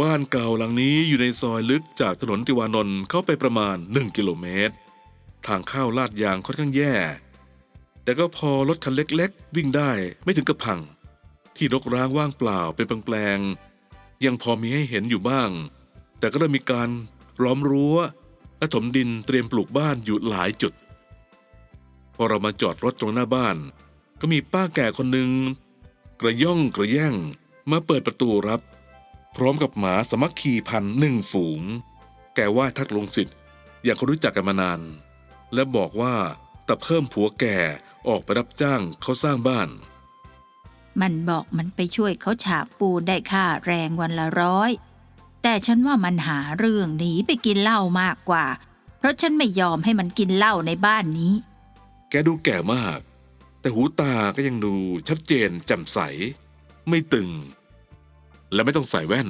บ้านเก่าหลังนี้อยู่ในซอยลึกจากถนนติวานนท์เข้าไปประมาณ 1 กิโลเมตร ทางเข้าลาดยางค่อนข้างแย่ แต่ก็พอรถคันเล็กๆ วิ่งได้ไม่ถึงกับพัง ที่รกร้างว่างเปล่าเป็นแปลงๆยังพอมีให้เห็นอยู่บ้าง แต่ก็ได้มีการล้อมรั้ว และถมดินเตรียมปลูกบ้านอยู่หลายจุด พอเรามาจอดรถตรงหน้าบ้าน ก็มีป้าแก่คนหนึ่งกระย่องกระแย่งมาเปิดประตูรับ พร้อมกับหมาสามัคคีพันธุ์หนึ่งฝูง แกไหว้ทักลงสิทธิ์อย่างเขารู้จักกันมานาน และบอกว่าตะเพิ่มผัวแก่ออกไปรับจ้างเขาสร้างบ้าน มันบอกมันไปช่วยเขาฉาบปูนได้ค่าแรงวันละร้อย แต่ฉันว่ามันหาเรื่องหนีไปกินเหล้ามากกว่า เพราะฉันไม่ยอมให้มันกินเหล้าในบ้านนี้ แกดูแก่มาก แต่หูตาก็ยังดูชัดเจนแจ่มใส ไม่ตึง และไม่ต้องใส่แว่น